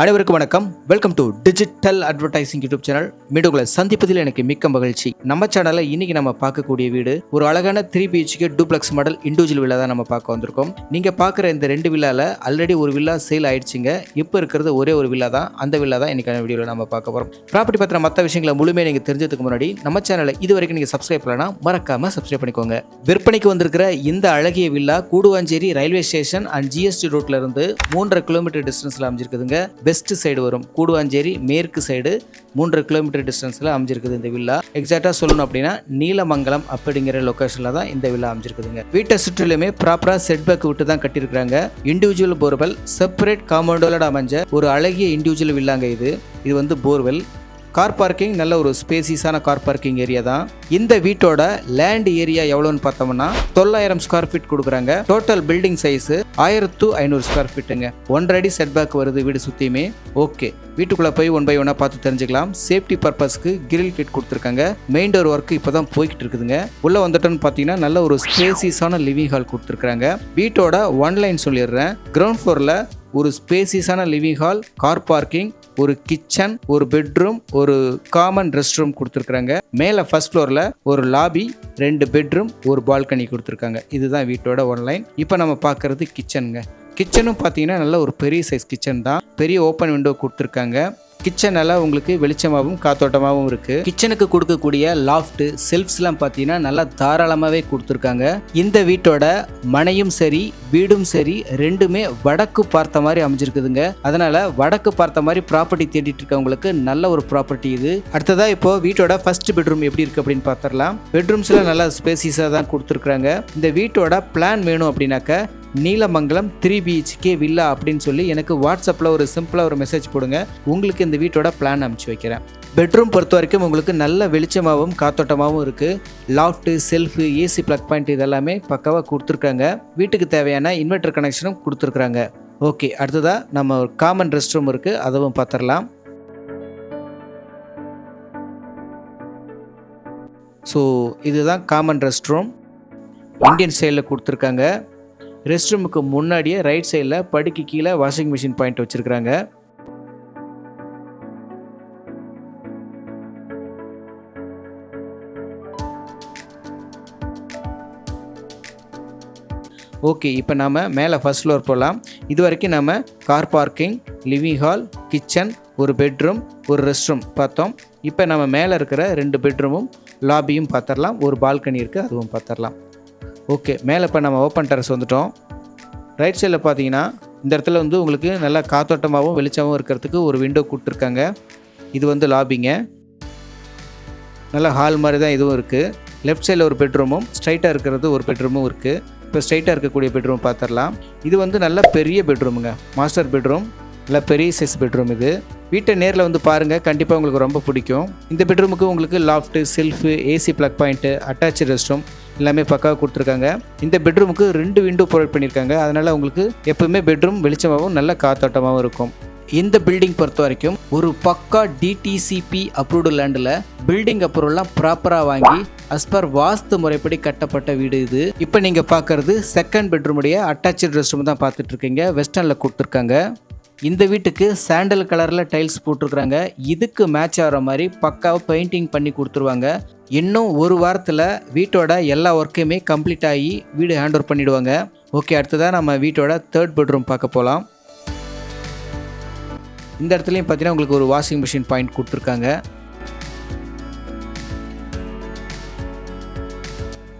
அனைவருக்கும் வணக்கம். Welcome to digital advertising YouTube channel மீண்டுகளை சந்திப்பதில் எனக்கு மிக்க மகிழ்ச்சி. நம்ம சேனலில் இன்னைக்கு நம்ம பார்க்கக்கூடிய வீடு ஒரு அழகான three BHK duplex model individual villa தான் நம்ம பார்க்க வந்திருக்கோம். நீங்கள் பார்க்குற இந்த ரெண்டு வில்லால ஆல்ரெடி ஒரு வில்லா சேல் ஆயிடுச்சுங்க. இப்போ இருக்கிறது ஒரே ஒரு வில்லா தான். அந்த வில்லா தான் இன்னைக்கான வீடியோவில் நம்ம பார்க்க போகிறோம் ப்ராப்பர்ட்டி பற்றின மற்ற விஷயங்களை முழுமையாக நீங்கள் தெரிஞ்சதுக்கு முன்னாடி நம்ம சேனலை இது வரைக்கும் நீங்கள் சப்ஸ்கிரைப் பண்ணலாம் மறக்காமல் சப்ஸ்கிரைப் பண்ணிக்கோங்க. விற்பனைக்கு வந்திருக்கிற இந்த அழகிய villa Guduvancheri railway station and GST ரோட்ல இருந்து மூன்றரை கிலோமீட்டர் டிஸ்டன்ஸில் அமைஞ்சிருக்குதுங்க. வெஸ்ட் சைடு வரும். கூடுவாஞ்சேரி மேற்கு சைடு மூன்றரை கிலோமீட்டர் டிஸ்டன்ஸில் அமைஞ்சிருக்குது இந்த வில்லா. எக்ஸாக்டாக சொல்லணும் அப்படின்னா நீலமங்கலம் அப்படிங்கிற லொக்கேஷனில் தான் இந்த வில்லா அமைஞ்சிருக்குதுங்க. வீட்டை சுற்றிலுமே ப்ராப்பராக செட்பேக் விட்டு தான் கட்டியிருக்கிறாங்க. இண்டிவிஜுவல் போர்வெல் செப்பரேட் காம்பவுண்டோட அமைஞ்ச ஒரு அழகிய இண்டிவிஜுவல் வில்லாங்க இது. இது வந்து போர்வெல் கார் பார்க்கிங் நல்ல ஒரு ஸ்பேசிஸான கார் பார்க்கிங் ஏரியா தான். இந்த வீட்டோட லேண்ட் ஏரியா எவ்வளோன்னு பார்த்தோம்னா தொள்ளாயிரம் ஸ்கொயர் ஃபீட் கொடுக்குறாங்க. டோட்டல் பில்டிங் சைஸ் ஆயிரத்து ஐநூறு ஸ்கொயர் ஃபீட்டுங்க ஒன்றரை அடி செட்பேக் வருது வீடு சுற்றியுமே ஓகே வீட்டுக்குள்ளே போய் ஒன் பை ஒன்னாக பார்த்து தெரிஞ்சுக்கலாம். சேஃப்டி பர்பஸ்க்கு கிரில் கிட் கொடுத்துருக்காங்க. மெயின் டோர் ஒர்க் இப்போ தான் போய்கிட்டு இருக்குதுங்க. உள்ளே வந்துட்டோன்னு பார்த்தீங்கன்னா நல்ல ஒரு ஸ்பேசியஸான லிவிங் ஹால் கொடுத்துருக்காங்க. வீட்டோட ஒன் லைன் சொல்லிடுறேன். கிரவுண்ட் ஃப்ளோரில் ஒரு ஸ்பேசியஸான லிவிங் ஹால் கார் பார்க்கிங் ஒரு கிச்சன் ஒரு பெட்ரூம் ஒரு காமன் ரெஸ்ட் ரூம் கொடுத்துருக்குறாங்க. மேலே ஃபர்ஸ்ட் ஃப்ளோரில் ஒரு லாபி ரெண்டு பெட்ரூம் ஒரு பால்கனி கொடுத்துருக்காங்க. இதுதான் வீட்டோட ஒன்லைன் இப்போ நம்ம பார்க்குறது கிச்சனுங்க கிச்சனும் பார்த்தீங்கன்னா நல்ல ஒரு பெரிய சைஸ் கிச்சன் தான். பெரிய ஓப்பன் விண்டோ கொடுத்துருக்காங்க. கிச்சன் எல்லாம் உங்களுக்கு வெளிச்சமாகவும் காத்தோட்டமாகவும் இருக்குது கிச்சனுக்கு கொடுக்கக்கூடிய லாஃப்ட் செல்ஃப்ஸ்லாம் பார்த்தீங்கன்னா நல்லா தாராளமாகவே கொடுத்துருக்காங்க. இந்த வீட்டோட மனையும் சரி வீடும் சரி ரெண்டுமே வடக்கு பார்த்த மாதிரி அமைஞ்சிருக்குதுங்க. அதனால் வடக்கு பார்த்த மாதிரி ப்ராப்பர்ட்டி தேடிட்டு இருக்கவங்களுக்கு நல்ல ஒரு ப்ராப்பர்ட்டி இது. அடுத்ததாக இப்போ வீட்டோட ஃபர்ஸ்ட் பெட்ரூம் எப்படி இருக்குது அப்படின்னு பார்த்துடலாம் பெட்ரூம்ஸில் நல்லா ஸ்பேசிஸாக தான் கொடுத்துருக்குறாங்க. இந்த வீட்டோட பிளான் வேணும் அப்படின்னாக்க நீலமங்கலம் த்ரீ பிஹெச்கே வில்லா அப்படின்னு சொல்லி எனக்கு வாட்ஸ்அப்பில் ஒரு சிம்பிளாக ஒரு மெசேஜ் போடுங்க. உங்களுக்கு இந்த வீட்டோட பிளான் அனுப்பிச்சி வைக்கிறேன். பெட்ரூம் பொறுத்த வரைக்கும் உங்களுக்கு நல்ல வெளிச்சமாகவும் காத்தோட்டமாகவும் இருக்குது loft shelf AC plug point இதெல்லாமே பக்காவாக கொடுத்துருக்காங்க. வீட்டுக்கு தேவையான இன்வெர்டர் கனெக்ஷனும் கொடுத்துருக்குறாங்க ஓகே அடுத்ததாக நம்ம ஒரு காமன் ரெஸ்ட் ரூம் இருக்குது அதுவும் பார்த்துடலாம் ஸோ இதுதான் காமன் ரெஸ்ட் ரூம் இந்தியன் ஸ்டைலில் கொடுத்துருக்காங்க. ரெஸ்ட் ரூமுக்கு முன்னாடியே ரைட் சைடில் படுக்கை கீழே வாஷிங் மிஷின் பாயிண்ட் வச்சுருக்குறாங்க. ஓகே இப்போ நாம் மேலே ஃபர்ஸ்ட் ஃப்ளோர் போகலாம் இது வரைக்கும் நம்ம car parking living hall kitchen ஒரு பெட்ரூம் ஒரு ரெஸ்ட் ரூம் பார்த்தோம். இப்போ நம்ம மேலே இருக்கிற ரெண்டு பெட்ரூமும் லாபியும் பார்த்துடலாம் ஒரு பால்கனி இருக்குது அதுவும் பார்த்துடலாம் ஓகே மேலே இப்போ நம்ம ஓப்பன் டெரஸ் வந்துட்டோம். ரைட் சைடில் பார்த்தீங்கன்னா இந்த இடத்துல வந்து உங்களுக்கு நல்லா காத்தோட்டமாகவும் வெளிச்சமாகவும் இருக்கிறதுக்கு ஒரு விண்டோ கொடுத்துருக்காங்க. இது வந்து லாபிங்க நல்லா ஹால் மாதிரி தான் இதுவும் இருக்குது லெஃப்ட் சைடில் ஒரு பெட்ரூமும் ஸ்ட்ரைட்டாக இருக்கிறது ஒரு பெட்ரூமும் இருக்குது இப்போ ஸ்ட்ரைட்டாக இருக்கக்கூடிய பெட்ரூம் பார்த்துடலாம் இது வந்து நல்ல பெரிய பெட்ரூமுங்க மாஸ்டர் பெட்ரூம் நல்ல பெரிய சைஸ் பெட்ரூம் இது. வீட்டை நேரில் வந்து பாருங்கள் கண்டிப்பாக உங்களுக்கு ரொம்ப பிடிக்கும். இந்த பெட்ரூமுக்கு உங்களுக்கு loft shelf AC plug point attach rest room எல்லாமே பக்காவாக கொடுத்துருக்காங்க. இந்த பெட்ரூமுக்கு ரெண்டு விண்டோ ப்ரொவைட் பண்ணியிருக்காங்க. அதனால் உங்களுக்கு எப்பவுமே பெட்ரூம் வெளிச்சமாகவும் நல்ல காத்தோட்டமாகவும் இருக்கும். இந்த பில்டிங் பொறுத்த வரைக்கும் ஒரு பக்கா டிடிசிபி அப்ரூவ்டு லேண்டில் பில்டிங் அப்ரூவல்லாம் ப்ராப்பராக வாங்கி அஸ்பர் வாஸ்து முறைப்படி கட்டப்பட்ட வீடு இது. இப்போ நீங்கள் பார்க்குறது செகண்ட் பெட்ரூமுடைய அட்டாச்சு ரெஸ்ட் ரூம் தான் பார்த்துட்ருக்கீங்க வெஸ்டர்னில் கொடுத்துருக்காங்க. இந்த வீட்டுக்கு சாண்டல் கலரில் டைல்ஸ் போட்டிருக்கிறாங்க. இதுக்கு மேட்ச் ஆகிற மாதிரி பக்காவாக பெயிண்டிங் பண்ணி கொடுத்துருவாங்க. இன்னும் ஒரு வாரத்தில் வீட்டோட எல்லா ஒர்க்கையுமே கம்ப்ளீட் ஆகி வீடு ஹேண்ட் ஓவர் பண்ணிவிடுவாங்க ஓகே அடுத்ததாக நம்ம வீட்டோட தேர்ட் பெட்ரூம் பார்க்க போகலாம் இந்த இடத்துலையும் பார்த்தீங்கன்னா உங்களுக்கு ஒரு வாஷிங் மிஷின் பாயிண்ட் கொடுத்துருக்காங்க.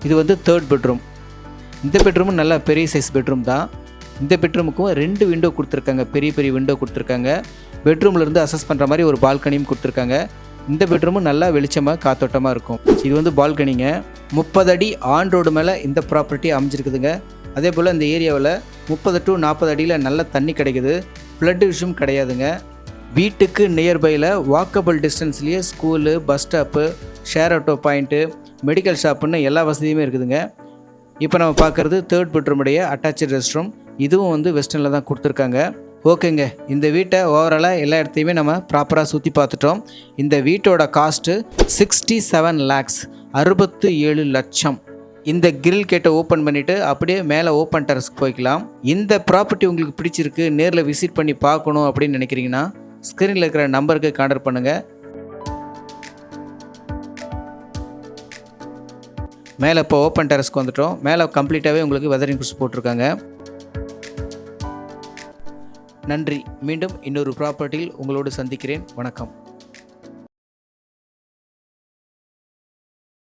இது வந்து தேர்ட் பெட்ரூம் இந்த பெட்ரூமும் நல்ல பெரிய சைஸ் பெட்ரூம் தான். இந்த பெட்ரூமுக்கும் ரெண்டு விண்டோ கொடுத்துருக்காங்க. பெரிய பெரிய விண்டோ கொடுத்துருக்காங்க. பெட்ரூம்லேருந்து அசஸ் பண்ணுற மாதிரி ஒரு பால்கனியும் கொடுத்துருக்காங்க. இந்த பெட்ரூமும் நல்லா வெளிச்சமாக காத்தோட்டமாக இருக்கும். இது வந்து பால்கனிங்க. முப்பது அடி ஆன் ரோடு மேலே இந்த ப்ராப்பர்ட்டி அமைஞ்சிருக்குதுங்க. அதே போல் இந்த ஏரியாவில் முப்பது டு நாற்பது அடியில் நல்ல தண்ணி கிடைக்குது. ஃப்ளட் இஷ்யூம் கிடையாதுங்க. வீட்டுக்கு நியர்பையில் walkable டிஸ்டன்ஸ்லேயே school bus stop share auto point medical ஷாப்புன்னு எல்லா வசதியுமே இருக்குதுங்க. இப்போ நம்ம பார்க்குறது தேர்ட் பெட்ரூமுடைய அட்டாச்சு ரெஸ்ட் ரூம் இதுவும் வந்து வெஸ்டர்னில் தான் கொடுத்துருக்காங்க. ஓகேங்க. இந்த வீட்டை ஓவராலாக எல்லா இடத்தையுமே நம்ம ப்ராப்பராக சுற்றி பார்த்துட்டோம். இந்த வீட்டோட காஸ்ட்டு சிக்ஸ்டி செவன் லேக்ஸ் அறுபத்து ஏழு லட்சம். இந்த கிரில் கேட்டை ஓப்பன் பண்ணிவிட்டு அப்படியே மேலே ஓப்பன் டெரஸ்க்கு போய்க்கலாம். இந்த ப்ராப்பர்ட்டி உங்களுக்கு பிடிச்சிருக்கு நேரில் விசிட் பண்ணி பார்க்கணும் அப்படின்னு நினைக்கிறீங்கன்னா ஸ்க்ரீனில் இருக்கிற நம்பருக்கு கான்டர் பண்ணுங்கள் மேலே இப்போ ஓப்பன் டெரஸ்க்கு வந்துட்டோம். மேலே கம்ப்ளீட்டாகவே உங்களுக்கு வெதரிங் குடிச்சு போட்டிருக்காங்க. நன்றி. மீண்டும் இன்னொரு ப்ராப்பர்ட்டியில் உங்களோடு சந்திக்கிறேன். வணக்கம்.